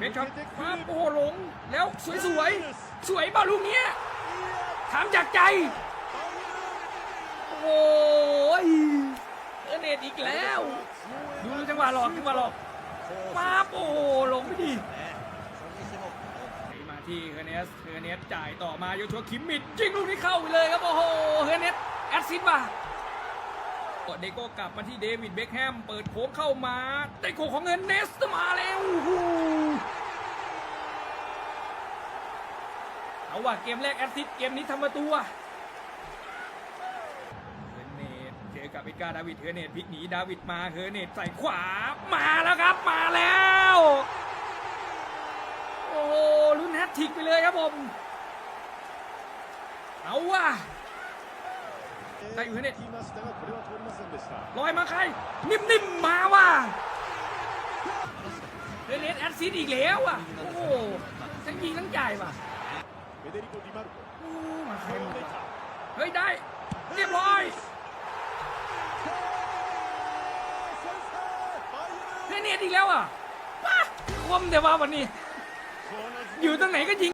เบนช็อตมาโอ้โหหลง แล้วสวยสวยสวยเปล่าลูกเนี้ยถามจากใจ โอ้ยเอเนตอีกแล้ว ดูจังหวะหลอกจังหวะหลอกมาโอ้โหหลงไม่ดีมาที่เฮเนสเฮเนสจ่ายต่อมาโยชัวคิมมิดยิงลูกนี้เข้าไปเลยครับโอ้โหเฮเนสแอดซิสต์มาเดโก้กลับมาที่เดวิดเบคแฮมเปิดโค้งเข้ามาเดโก้ของเฮเนสมาแล้วโอ้โห เอาว่าเกมแรกแอสซิสเกมนี้ทำประตูวเฮอร์เนตเจอกับอิกาดาวิดเฮอร์เนตพลิกหนีดาวิดมาเฮอร์เนตใส่ขวามาแล้วครับมาแล้ว โอ้ลุ้นแฮตทิกไปเลยครับผมเอาว่าใครอยู่เฮเนตลอยมาใคร นิ่มๆมาว่าเฮเนตแอสซิสอีกแล้วอะโอ้โหทั้งยิงทั้งจว่ะ เบเดริโกดิมารุโกโอ้มาใควะเฮ้ยได้ เรียบร้อยเนเนตอีกแล้วอะป้าคมเดี๋ยวว่าวันนี้ อยู่ตรงไหนก็ยิง